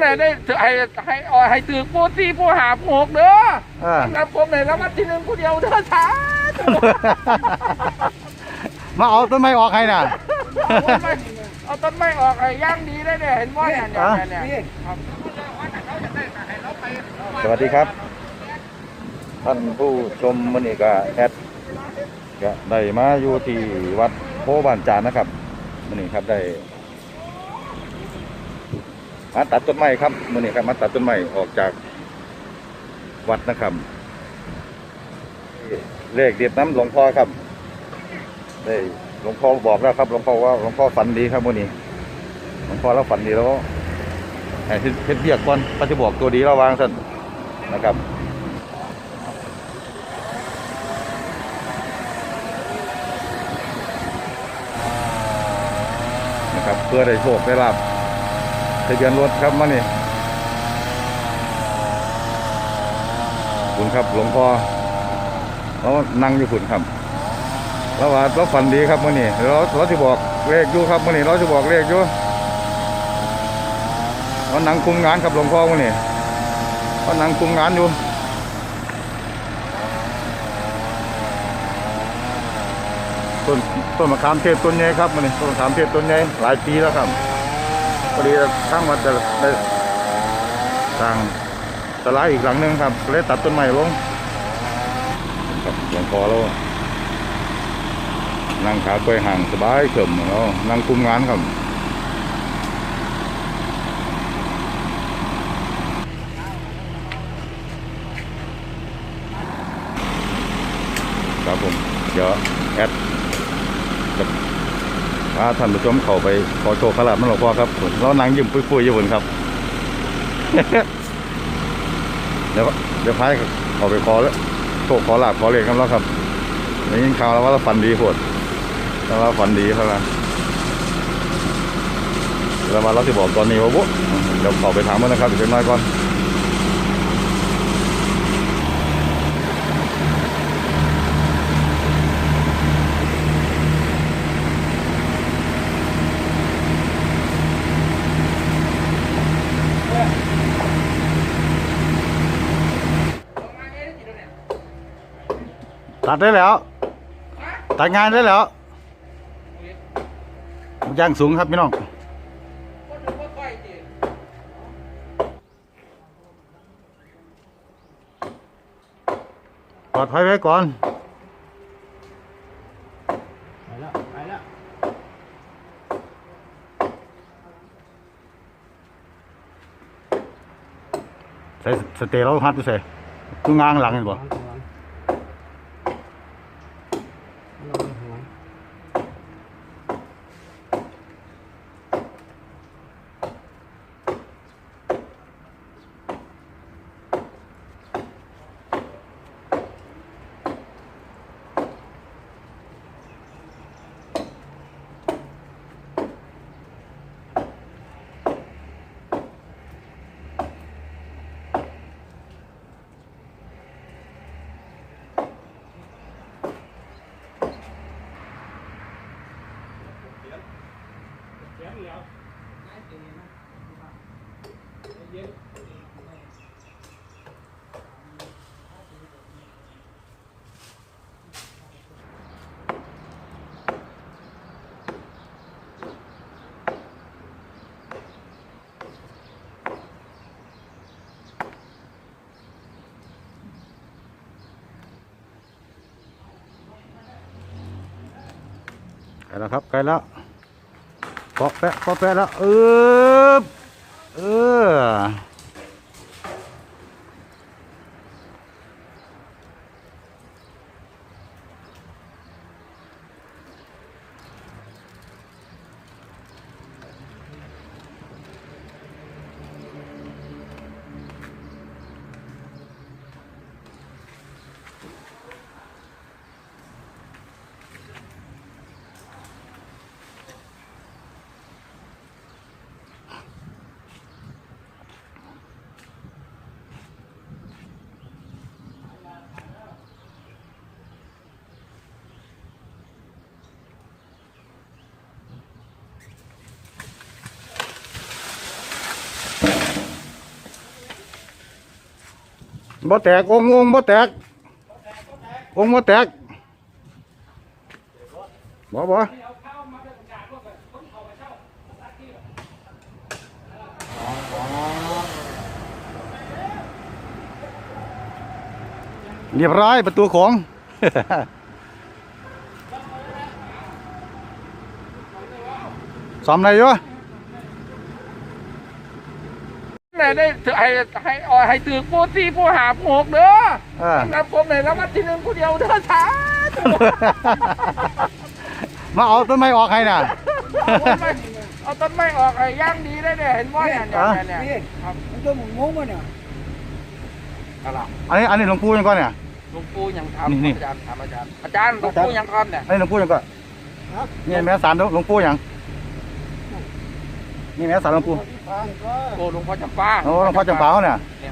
แม่ได้ให้ให้อ่อยให้ถือปูตีปูหาปูหกเด้อเออสำหรับผมเนี่ยแล้ววันที่หนึ่งผู้เดียวเด้อช้ามาเอาต้นไม้ออกให้น่ะ เอาต้นไม้ออกไอ้ย่างดีได้เนี่ยเห็นว่าเนี่ยเนี่ยอะเนี่ยเนี่ยครับสวัสดีครับ ท่านผู้ชมมันนี่ก็แอดก็ได้มาอยู่ที่วัดโพบ้านจานนะครับมันนี่ครับได้ มาตัดต้นไม้ครับมันนี่ครับมาตัดต้นไม้ออกจากวัดนะครับเลขเด็ดน้ำหลวงพ่อครับได้หลวงพ่อบอกแล้วครับหลวงพ่อว่าหลวงพ่อฝันดีครับมันนี้หลวงพ่อแล้วฝันดีแล้วให้เฮ็ดเฮ็ดเบียกก่อนปัจจุบอกตัวดีระวางสันนะครับนะครับเพื่อได้โชคได้ลาบ ทะเบียนรถครับมานี่คุณครับหลวงพ่อเรานั่งอยู่คุณครับเราว่าเราฝันดีครับมื่อนี้เราเราจะบอกเลขอยู่ครับมื่อนี้เราจะบอกเลขอยู่เขานั่งคุมงานครับหลวงพ่อมื่อนี่เขานั่งคุมงานอยู่ต้นต้นมะขามเทศต้นใหญ่ครับมื่อนี่ต้นมะขามเทศต้นใหญ่หลายปีแล้วครับ อดีข้างวัดจะได้สร้างตลาดอีกหลังหนึงครับเลยตัดต้นไม้ลงครับหลวงพ่อเรานั่งขาเกยห่างสบายเฉิมเรานั่งคุมงานครับครับผมเดี๋ยวแอด พาท่านผู้ชมเข้าไปขอโชคขลาบนั่นหลวงพ่อครับเรานั่งยิ้มปุ้ยๆอยู่บนครับ เดี๋ยวเดี๋ยวพายเข้าไปขอแล้วโชคขอลาบขอเลขกันแล้วครับได้ยินข่าวแล้วว่าเราฝันดีโพดแล้วเราฝันดีเท่านั้นแล้วมาเราจะบอกตอนนี้ว่าบุ๊เดี๋ยวข้าไปถามมันนะครับอีกเล็กน้อยก่อน ตัดได้แล้ว ตัดงานได้แล้วย่างสูงครับพี่น้องปลอดภัยไว้ก่อนไปแล้วไปแล้วใส่สเตย์เราฮัดดูใส่กูงางหลังเห็นบ่ ใกล้แล้วครับใกล้แล้ว ปอแปะปอแปะแล้วเออเออ บ่แตกองค์องค์บ่แตกองค์บ่แตกบ่บ่เรียบร้อยประตูของ ซ้อมอะไรอยู่ แม่ ได้ให้ให้อ่อยให้ถือผู้สี่ผู้หาผู้หกเด้ออ่าครับผมในรางวัลที่หนึ่งผู้เดียวเด้อช้ามาเอาต้นไม้ออกให้น่ะเอาต้นไม้ออกไอ้ย่างดีได้เนี่ยเห็นว่าเนี่ยเนี่ยเนี่ยนี่ครับมันตัวหมูงงวะเนี่ยอะไรอันนี้อันนี้หลวงปู่ยังก่อนเนี่ย หลวงปู่ยังนี่นี่ทำอาจารย์ถามอาจารย์อาจารย์หลวงปู่ยังก่อนเนี่ยอันนี้หลวงปู่ยังก่อนครับนี่แม่สารหลวงปู่ยัง นี่แม่สารหลวงปู่ทางก็โอ้หลวงพ่อจำปาโอ้หลวงพ่อจำปาเขาเนี่ยเนี่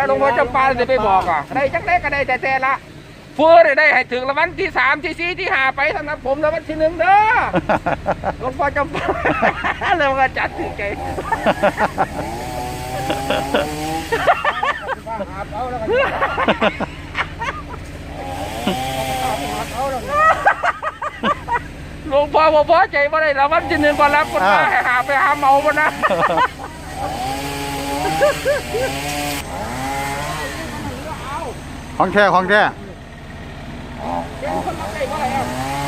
ยหลวงพ่อจำปาจะไปบอกอะได้จังได้ก็ได้แต่แต่ละเฟื่อได้ได้ให้ถึงรางวัลที่สามที่สี่ที่ห้าไปสำหรับผมรางวัลที่หนึ่งเด้อหลวงพ่อจำปาเลยว่าจัดถึงใจว่าหาเอาแล้วก็หาเอาแล้ว หลวงพ่อบ่พอใจบ่ได้รางวัลที่หนึ่งก็รับคนมาให้หาไปหาเมาบ่นะ ของแท้ของแท้ เดี๋ยวคนมาได้บ่ได้เอา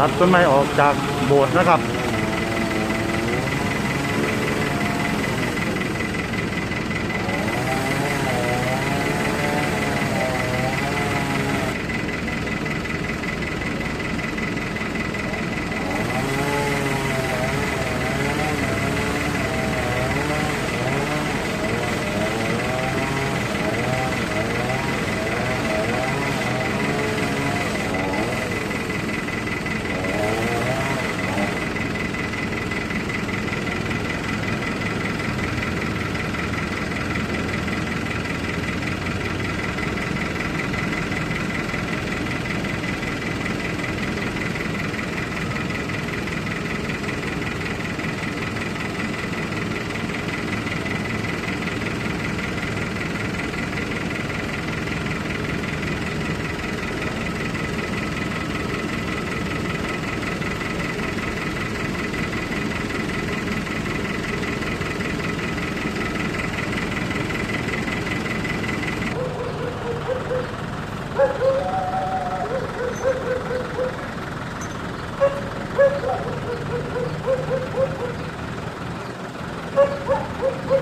ตัดต้นไม้ออกจากโบสถ์นะครับ หาตัวมันที่ขาดเจ้าเจ้าเ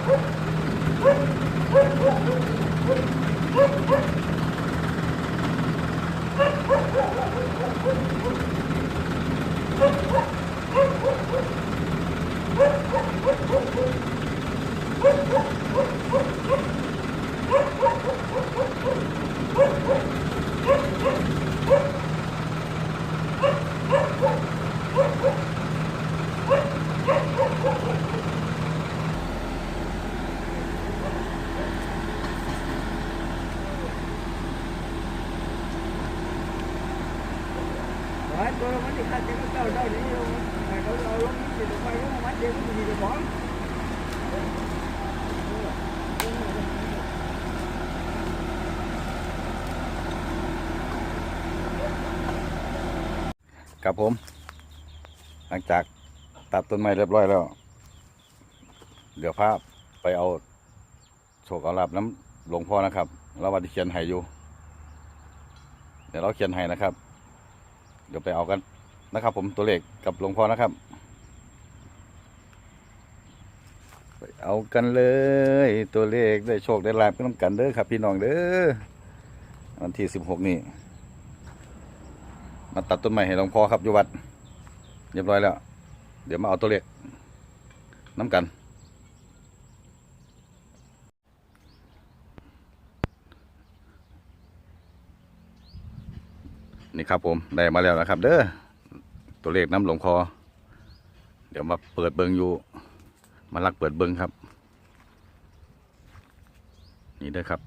จ้านี่ให้เขาเอาลงนี่เดี๋ยวไปลงมันเดี๋ยวมันจะมีของ ครับผม หลังจากตัดต้นไม้เรียบร้อยแล้ว เดี๋ยวพาไปเอาโชคเอาลาบน้ำหลวงพ่อนะครับเราวันที่เขียนให้อยู่ เดี๋ยวเราเขียนให้นะครับ เดี๋ยวไปเอากันนะครับ ผมตัวเลขกับหลวงพ่อนะครับ ไปเอากันเลย ตัวเลขได้โชคได้ลาบก็ต้องกันเด้อครับ พี่น้องเด้อวันที่สิบหกนี่มาตัดต้นไม้ให้หลวงพ่อครับอยู่วัดเรียบร้อยแล้ว เดี๋ยวมาเอาตัวเลขน้ำกัน นี่ครับผมได้มาแล้วนะครับ เด้อตัวเลขน้ำหลงพ่อเดี๋ยวมาเปิดเบิงอยู่ มาลักเปิดเบิงครับ นี่เด้อครับ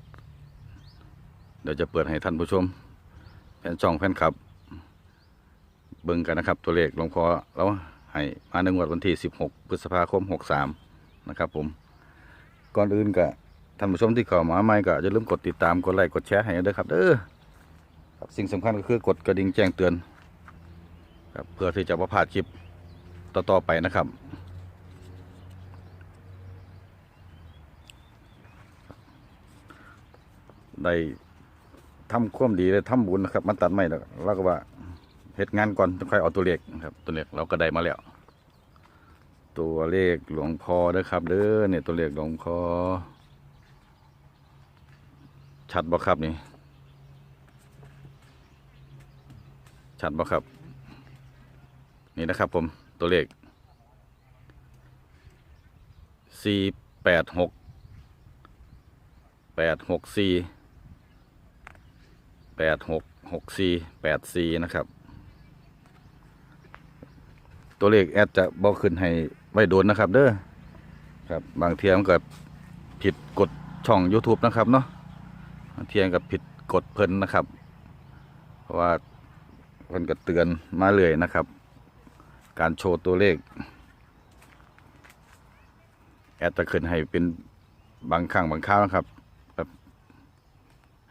เดี๋ยวจะเปิดให้ท่านผู้ชมแฟนช่องแฟนคลับ เบิงกันนะครับ ตัวเลขหลงพ่อแล้วให้มาในงวดวันที่ 16 พฤษภาคม 63 นะครับผม ก่อนอื่นก็ท่านผู้ชมที่เข้ามาใหม่ก็อย่าลืมกดติดตามกดไลค์กดแชร์ให้ด้วยครับเด้อ ครับสิ่งสำคัญก็คือกดกระดิ่งแจ้งเตือนครับเพื่อที่จะประพลาดคลิปต่อๆไปนะครับ ได้ทำความดีได้ทำบุญนะครับมันตัดไม่แล้วเราก็ว่าเหตุงานก่อนจะค่อยเอาตัวเลขนะครับตัวเลขเราก็ได้มาแล้ว ตัวเลขหลวงพ่อเด้อครับเด้อเนี่ยตัวเลขหลวงพ่อชัดบ่ครับนี่ ชัดบ่ครับ นี่นะครับผมตัวเลขสี่แปดหกแปดหกสี่แปดหกหกสี่แปดสี่นะครับ ตัวเลขแอดจะบอกขึ้นให้ไว้โดนนะครับ เด้อครับบางเทียมนก็ผิดกฎช่อง YouTube นะครับเนาะเทียมกับผิดกฎเพิ่นนะครับ เพราะว่า พิ่นก็เตือนมาเลยนะครับ การโชว์ตัวเลข แอดจะขึ้นให้เป็นบางครั้งบางคราวนะครับแบบ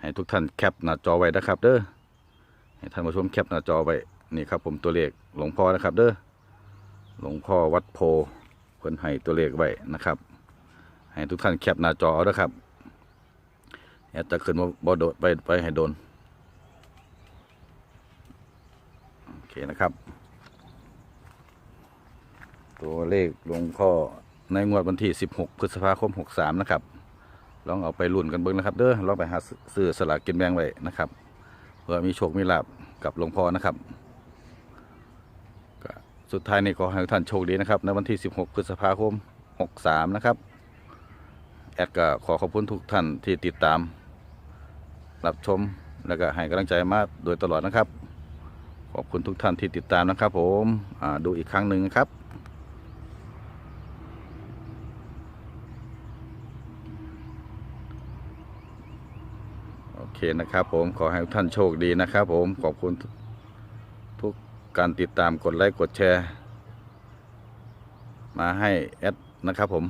ให้ทุกท่านแคปหน้าจอไว้นะครับ เด้อให้ท่านผู้ชมแคปหน้าจอไว้นี่ครับ ผมตัวเลขหลวงพ่อนะครับ เด้อหลวงพ่อวัดโพเพิ่นให้ตัวเลขไว้นะครับ ให้ทุกท่านแคปหน้าจอเอานะครับแอดจะขึ้นว่าบอโดดไปไปให้โดนโอ เคนะครับ ตัวเลขหลวงพ่อในงวดวันที่ 16 พฤษภาคม 63 นะครับ ลองเอาไปรุ่นกันเบิ่งนะครับ เด้อลองไปหาซื้อสลากกินแบ่งไว้นะครับ เพื่อมีโชคมีลาบกับหลวงพ่อนะครับสุดท้ายนี้ขอให้ท่านโชคดีนะครับในวันที่ 16 พฤษภาคม 63 นะครับ แอดก็ขอขอบคุณทุกท่านที่ติดตาม รับชม แล้วก็ให้กำลังใจมาโดยตลอดนะครับ ขอบคุณทุกท่านที่ติดตามนะครับผมดูอีกครั้งหนึ่งครับโอเคนะครับผมขอให้ท่านโชคดีนะครับผมขอบคุณทุกการติดตามกดไลค์กดแชร์ มาให้แอดนะครับผม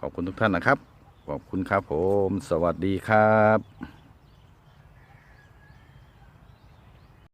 ขอบคุณทุกท่านนะครับ ขอบคุณครับผม สวัสดีครับ